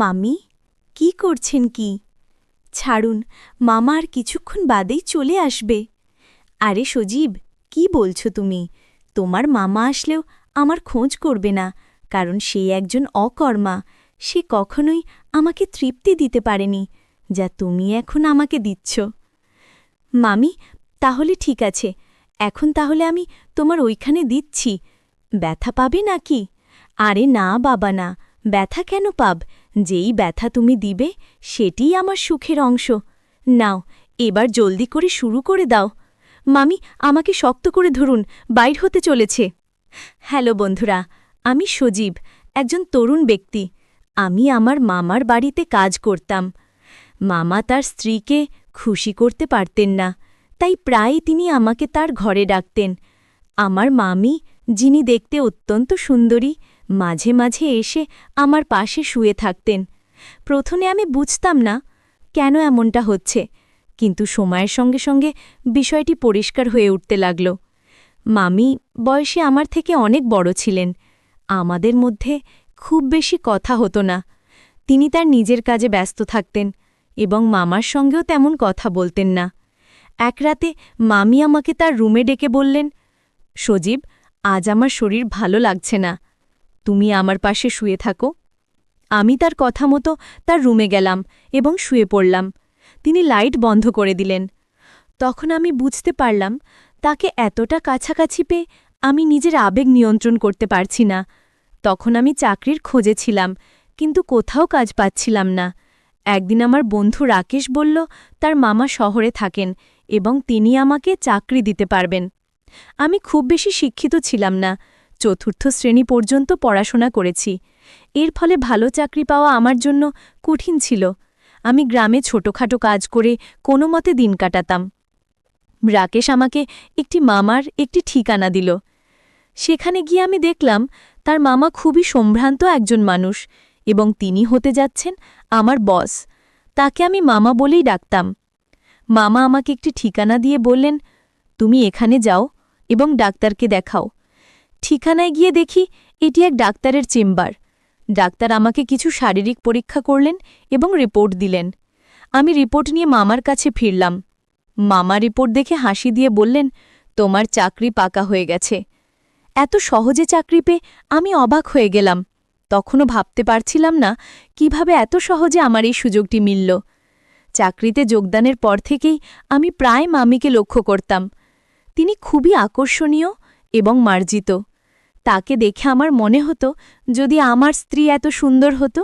মামি, কি করছেন কি? ছাড়ুন, মামা আর কিছুক্ষণ বাদেই চলে আসবে। আরে সজীব, কি বলছো তুমি? তোমার মামা আসলেও আমার খোঁজ করবে না, কারণ সে একজন অকর্মা। সে কখনোই আমাকে তৃপ্তি দিতে পারেনি, যা তুমি এখন আমাকে দিচ্ছ। মামি, তাহলে ঠিক আছে, এখন তাহলে আমি তোমার ওইখানে দিচ্ছি। ব্যথা পাবে নাকি? আরে না, বাবা, না। ব্যথা কেন পাব? যেই ব্যথা তুমি দিবে, সেটিই আমার সুখের অংশ। নাও, এবার জলদি করে শুরু করে দাও। মামি, আমাকে শক্ত করে ধরুন, বাইর হতে চলেছে। হ্যালো বন্ধুরা, আমি সজীব, একজন তরুণ ব্যক্তি। আমি আমার মামার বাড়িতে কাজ করতাম। মামা তার স্ত্রীকে খুশি করতে পারতেন না, তাই প্রায়ই তিনি আমাকে তার ঘরে ডাকতেন। আমার মামি, যিনি দেখতে অত্যন্ত সুন্দরী মাঝে মাঝে এসে আমার পাশে শুয়ে থাকতেন। প্রথমে আমি বুঝতাম না কেন এমনটা হচ্ছে, কিন্তু সময়ের সঙ্গে সঙ্গে বিষয়টি পরিষ্কার হয়ে উঠতে লাগল। মামি বয়সে আমার থেকে অনেক বড় ছিলেন। আমাদের মধ্যে খুব বেশি কথা হতো না। তিনি তার নিজের কাজে ব্যস্ত থাকতেন এবং মামার সঙ্গেও তেমন কথা বলতেন না। এক রাতে মামি আমাকে তার রুমে ডেকে বললেন, সজীব, আজ আমার শরীর ভালো লাগছে না। তুমি আমার পাশে শুয়ে থাকো। আমি তার কথা মতো তার রুমে গেলাম এবং শুয়ে পড়লাম। তিনি লাইট বন্ধ করে দিলেন। তখন আমি বুঝতে পারলাম, তাকে এতটা কাছাকাছি পেয়ে আমি নিজের আবেগ নিয়ন্ত্রণ করতে পারছি না। তখন আমি চাকরির খোঁজে ছিলাম, কিন্তু কোথাও কাজ পাচ্ছিলাম না। একদিন আমার বন্ধু রাকেশ বলল, তার মামা শহরে থাকেন এবং তিনি আমাকে চাকরি দিতে পারবেন। আমি খুব বেশি শিক্ষিত ছিলাম না। চতুর্থ শ্রেণি পর্যন্ত পড়াশোনা করেছি। এর ফলে ভালো চাকরি পাওয়া আমার জন্য কঠিন ছিল। আমি গ্রামে ছোটখাটো কাজ করে কোনো মতে দিন কাটাতাম। রাকেশ আমাকে একটি মামার একটি ঠিকানা দিল। সেখানে গিয়ে আমি দেখলাম, তার মামা খুবই সম্ভ্রান্ত একজন মানুষ এবং তিনি হতে যাচ্ছেন আমার বস। তাকে আমি মামা বলেই ডাকতাম। মামা আমাকে একটি ঠিকানা দিয়ে বললেন, তুমি এখানে যাও এবং ডাক্তারকে দেখাও। ঠিকানায় গিয়ে দেখি এটি এক ডাক্তারের চেম্বার। ডাক্তার আমাকে কিছু শারীরিক পরীক্ষা করলেন এবং রিপোর্ট দিলেন। আমি রিপোর্ট নিয়ে মামার কাছে ফিরলাম। মামা রিপোর্ট দেখে হাসি দিয়ে বললেন, তোমার চাকরি পাকা হয়ে গেছে। এত সহজে চাকরি পেয়ে আমি অবাক হয়ে গেলাম। তখনও ভাবতে পারছিলাম না কীভাবে এত সহজে আমার এই সুযোগটি মিলল। চাকরিতে যোগদানের পর থেকেই আমি প্রায় মামিকে লক্ষ্য করতাম। তিনি খুবই আকর্ষণীয় এবং মার্জিত। তাকে দেখে আমার মনে হতো যদি আমার স্ত্রী এত সুন্দর হতো।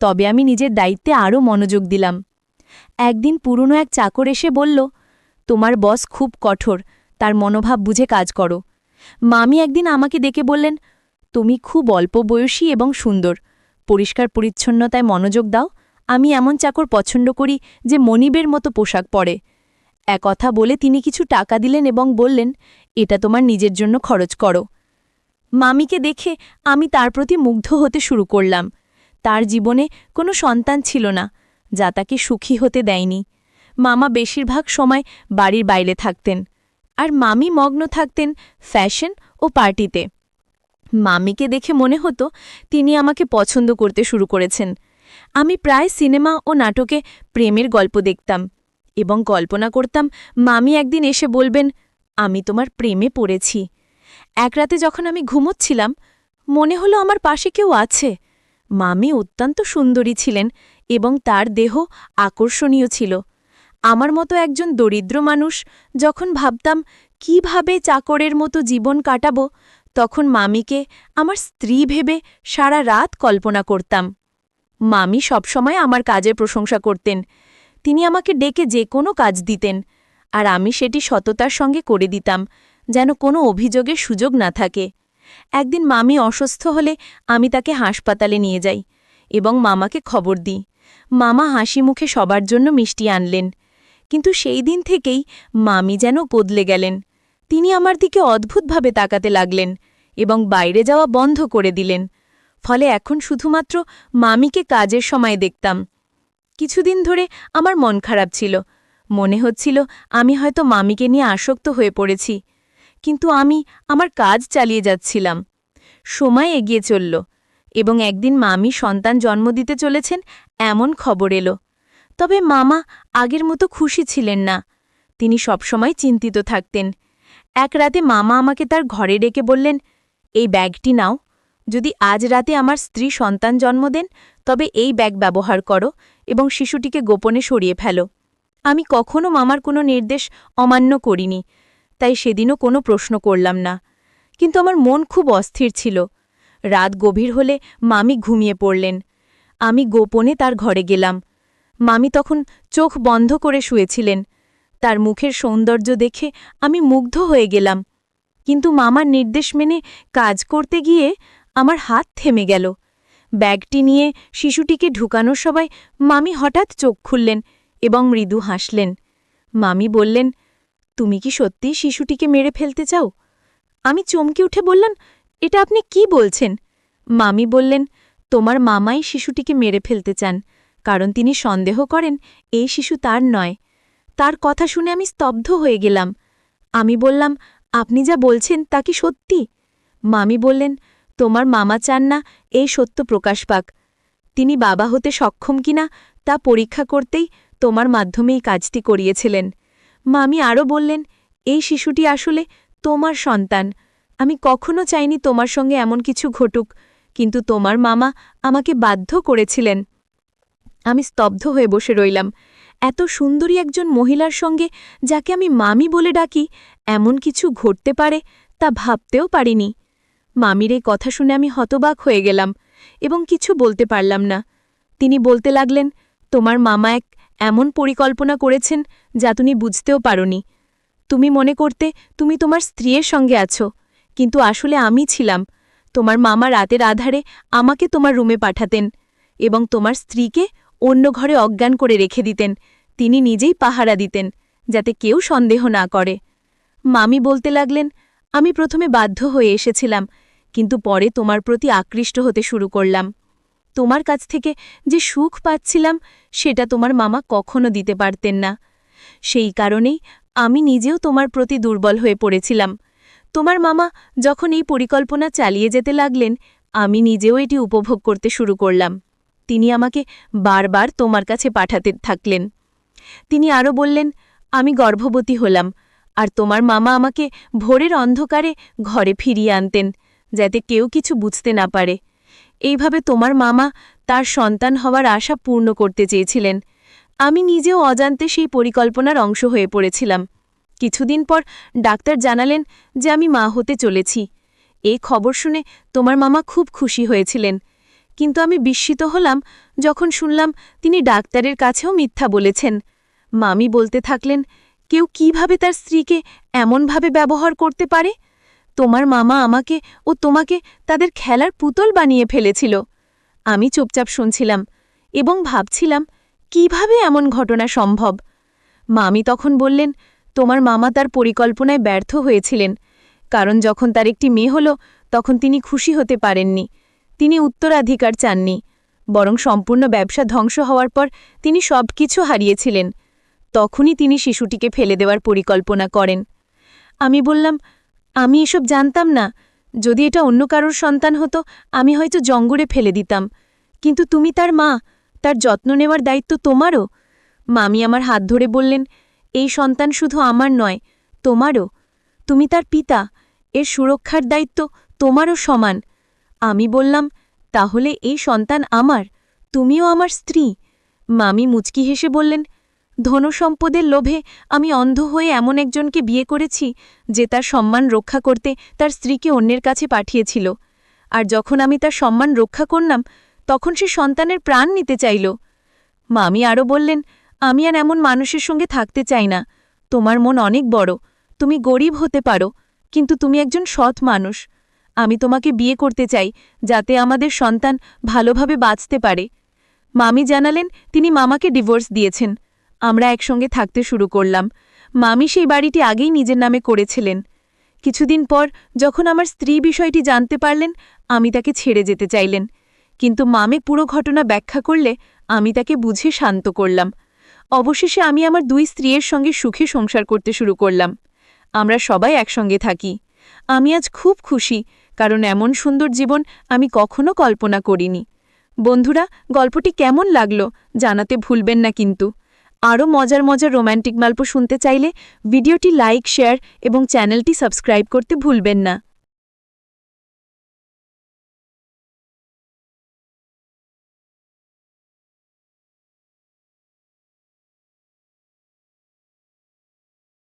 তবে আমি নিজের দায়িত্বে আরও মনোযোগ দিলাম। একদিন পুরনো এক চাকর এসে বলল, তোমার বস খুব কঠোর, তার মনোভাব বুঝে কাজ করো। মামি একদিন আমাকে ডেকে বললেন, তুমি খুব অল্প বয়সী এবং সুন্দর, পরিষ্কার পরিচ্ছন্নতায় মনোযোগ দাও, আমি এমন চাকর পছন্দ করি যে মনিবের মতো পোশাক পরে। একথা বলে তিনি কিছু টাকা দিলেন এবং বললেন, এটা তোমার নিজের জন্য খরচ করো। মামিকে দেখে আমি তার প্রতি মুগ্ধ হতে শুরু করলাম। তার জীবনে কোনো সন্তান ছিল না, যা তাকে সুখী হতে দেয়নি। মামা বেশিরভাগ সময় বাড়ির বাইরে থাকতেন, আর মামি মগ্ন থাকতেন ফ্যাশন ও পার্টিতে। মামিকে দেখে মনে হতো, তিনি আমাকে পছন্দ করতে শুরু করেছেন। আমি প্রায় সিনেমা ও নাটকে প্রেমের গল্প দেখতাম এবং কল্পনা করতাম, মামি একদিন এসে বলবেন, আমি তোমার প্রেমে পড়েছি এক রাতে যখন আমি ঘুমোচ্ছিলাম, মনে হলো আমার পাশে কেউ আছে। মামি অত্যন্ত সুন্দরী ছিলেন এবং তার দেহ আকর্ষণীয় ছিল। আমার মতো একজন দরিদ্র মানুষ যখন ভাবতাম, কীভাবে চাকরের মতো জীবন কাটাবো? তখন মামিকে, আমার স্ত্রী ভেবে সারা রাত কল্পনা করতাম। মামি সবসময় আমার কাজের প্রশংসা করতেন। তিনি আমাকে ডেকে যে কোনো কাজ দিতেন, আর আমি সেটি সততার সঙ্গে করে দিতাম। যেন কোনো অভিযোগের সুযোগ না থাকে। একদিন মামি অসুস্থ হলে আমি তাকে হাসপাতালে নিয়ে যাই এবং মামাকে খবর দিই। মামা হাসি মুখে সবার জন্য মিষ্টি আনলেন। কিন্তু সেই দিন থেকেই মামি যেন বদলে গেলেন। তিনি আমার দিকে অদ্ভুতভাবে তাকাতে লাগলেন এবং বাইরে যাওয়া বন্ধ করে দিলেন। ফলে এখন শুধুমাত্র মামিকে কাজের সময় দেখতাম। কিছুদিন ধরে আমার মন খারাপ ছিল। মনে হচ্ছিল আমি হয়তো মামিকে নিয়ে আসক্ত হয়ে পড়েছি। কিন্তু আমি আমার কাজ চালিয়ে যাচ্ছিলাম। সময় এগিয়ে চলল এবং একদিন মামি সন্তান জন্ম দিতে চলেছেন এমন খবর এলো। তবে মামা আগের মতো খুশি ছিলেন না। তিনি সবসময় চিন্তিত থাকতেন। এক রাতে মামা আমাকে তার ঘরে ডেকে বললেন, এই ব্যাগটি নাও। যদি আজ রাতে আমার স্ত্রী সন্তান জন্ম দেন, তবে এই ব্যাগ ব্যবহার করো এবং শিশুটিকে গোপনে সরিয়ে ফেলো। আমি কখনো মামার কোনো নির্দেশ অমান্য করিনি। তাই সেদিনও কোনো প্রশ্ন করলাম না। কিন্তু আমার মন খুব অস্থির ছিল। রাত গভীর হলে মামি ঘুমিয়ে পড়লেন। আমি গোপনে তার ঘরে গেলাম। মামি তখন চোখ বন্ধ করে শুয়েছিলেন। তার মুখের সৌন্দর্য দেখে আমি মুগ্ধ হয়ে গেলাম। কিন্তু মামার নির্দেশ মেনে কাজ করতে গিয়ে আমার হাত থেমে গেল। ব্যাগটি নিয়ে শিশুটিকে ঢুকানোর সবাই মামি হঠাৎ চোখ খুললেন এবং মৃদু হাসলেন। মামি বললেন তুমি কি সত্যি শিশুটিকে মেরে ফেলতে চাও? আমি চমকে উঠে বললাম, এটা আপনি কি বলছেন? মামি বললেন, তোমার মামাই শিশুটিকে মেরে ফেলতে চান, কারণ তিনি সন্দেহ করেন এই শিশু তার নয়। তার কথা শুনে আমি স্তব্ধ হয়ে গেলাম। আমি বললাম, আপনি যা বলছেন তা কি সত্যি? মামি বললেন, তোমার মামা চান না, এই সত্য প্রকাশ পাক। তিনি বাবা হতে সক্ষম কিনা তা পরীক্ষা করতেই তোমার মাধ্যমেই কাজটি করিয়েছিলেন। মামি আরও বললেন, এই শিশুটি আসলে তোমার সন্তান। আমি কখনো চাইনি তোমার সঙ্গে এমন কিছু ঘটুক, কিন্তু তোমার মামা আমাকে বাধ্য করেছিলেন। আমি স্তব্ধ হয়ে বসে রইলাম। এত সুন্দরী একজন মহিলার সঙ্গে যাকে আমি মামি বলে ডাকি, এমন কিছু ঘটতে পারে তা ভাবতেও পারিনি। মামির এই কথা শুনে আমি হতবাক হয়ে গেলাম এবং কিছু বলতে পারলাম না। তিনি বলতে লাগলেন, তোমার মামা এক এমন পরিকল্পনা করেছেন যা তুমি বুঝতেও পারোনি। তুমি মনে করতে তুমি তোমার স্ত্রীর সঙ্গে আছো, কিন্তু আসলে আমি ছিলাম। তোমার মামা রাতের আধারে আমাকে তোমার রুমে পাঠাতেন এবং তোমার স্ত্রীকে অন্য ঘরে অজ্ঞান করে রেখে দিতেন। তিনি নিজেই পাহারা দিতেন, যাতে কেউ সন্দেহ না করে। মামি বলতে লাগলেন, আমি প্রথমে বাধ্য হয়ে এসেছিলাম, কিন্তু পরে তোমার প্রতি আকৃষ্ট হতে শুরু করলাম। তোমার কাছ থেকে যে সুখ পাচ্ছিলাম, সেটা তোমার মামা কখনো দিতে পারতেন না। সেই কারণেই আমি নিজেও তোমার প্রতি দুর্বল হয়ে পড়েছিলাম। তোমার মামা যখন এই পরিকল্পনা চালিয়ে যেতে লাগলেন, আমি নিজেও এটি উপভোগ করতে শুরু করলাম। তিনি আমাকে বারবার তোমার কাছে পাঠাতে থাকলেন। তিনি আরও বললেন, আমি গর্ভবতী হলাম, আর তোমার মামা আমাকে ভোরের অন্ধকারে ঘরে ফিরিয়ে আনতেন, যাতে কেউ কিছু বুঝতে না পারে। এইভাবে তোমার মামা তার সন্তান হওয়ার আশা পূর্ণ করতে চেয়েছিলেন। আমি নিজেও অজান্তে সেই পরিকল্পনার অংশ হয়ে পড়েছিলাম। কিছুদিন পর ডাক্তার জানালেন যে আমি মা হতে চলেছি। এই খবর শুনে তোমার মামা খুব খুশি হয়েছিলেন। কিন্তু আমি বিস্মিত হলাম যখন শুনলাম তিনি ডাক্তারের কাছেও মিথ্যা বলেছেন। মামি বলতে থাকলেন, কেউ কীভাবে তার স্ত্রীকে এমনভাবে ব্যবহার করতে পারে? তোমার মামা আমাকে ও তোমাকে তাদের খেলার পুতল বানিয়ে ফেলেছিল। আমি চুপচাপ শুনছিলাম এবং ভাবছিলাম, কীভাবে এমন ঘটনা সম্ভব? মামি তখন বললেন, তোমার মামা তার পরিকল্পনায় ব্যর্থ হয়েছিলেন, কারণ যখন তার একটি মেয়ে হল, তখন তিনি খুশি হতে পারেননি। তিনি উত্তরাধিকার চাননি, বরং সম্পূর্ণ ব্যবসা ধ্বংস হওয়ার পর তিনি সব কিছু হারিয়েছিলেন। তখনই তিনি শিশুটিকে ফেলে দেওয়ার পরিকল্পনা করেন। আমি বললাম আমি এসব জানতাম না। যদি এটা অন্য কারোর সন্তান হতো, আমি হয়তো জঙ্গলে ফেলে দিতাম। কিন্তু তুমি তার মা, তার যত্ন নেওয়ার দায়িত্ব তোমারও। মামি আমার হাত ধরে বললেন, এই সন্তান শুধু আমার নয়, তোমারও। তুমি তার পিতা, এর সুরক্ষার দায়িত্ব তোমারও সমান। আমি বললাম, তাহলে এই সন্তান আমার, তুমিও আমার স্ত্রী। মামি মুচকি হেসে বললেন ধনসম্পদের লোভে আমি অন্ধ হয়ে এমন একজনকে বিয়ে করেছি যে তার সম্মান রক্ষা করতে তার স্ত্রীকে অন্যের কাছে পাঠিয়েছিল। আর যখন আমি তার সম্মান রক্ষা করলাম, তখন সে সন্তানের প্রাণ নিতে চাইল। মামি আরও বললেন, আমি আর এমন মানুষের সঙ্গে থাকতে চাই না। তোমার মন অনেক বড়, তুমি গরিব হতে পারো, কিন্তু তুমি একজন সৎ মানুষ। আমি তোমাকে বিয়ে করতে চাই যাতে আমাদের সন্তান ভালোভাবে বাঁচতে পারে। মামি জানালেন, তিনি মামাকে ডিভোর্স দিয়েছেন। আমরা একসঙ্গে থাকতে শুরু করলাম। মামি সেই বাড়িটি আগেই নিজের নামে করেছিলেন। কিছুদিন পর যখন আমার স্ত্রী বিষয়টি জানতে পারলেন, আমি তাকে ছেড়ে যেতে চাইলেন। কিন্তু মামে পুরো ঘটনা ব্যাখ্যা করলে আমি তাকে বুঝে শান্ত করলাম। অবশেষে আমি আমার দুই স্ত্রীর সঙ্গে সুখে সংসার করতে শুরু করলাম। আমরা সবাই একসঙ্গে থাকি। আমি আজ খুব খুশি, কারণ এমন সুন্দর জীবন আমি কখনো কল্পনা করিনি। বন্ধুরা, গল্পটি কেমন লাগল জানাতে ভুলবেন না কিন্তু। আরও মজার মজার রোম্যান্টিক গল্প শুনতে চাইলে ভিডিওটি লাইক, শেয়ার এবং চ্যানেলটি সাবস্ক্রাইব করতে ভুলবেন না।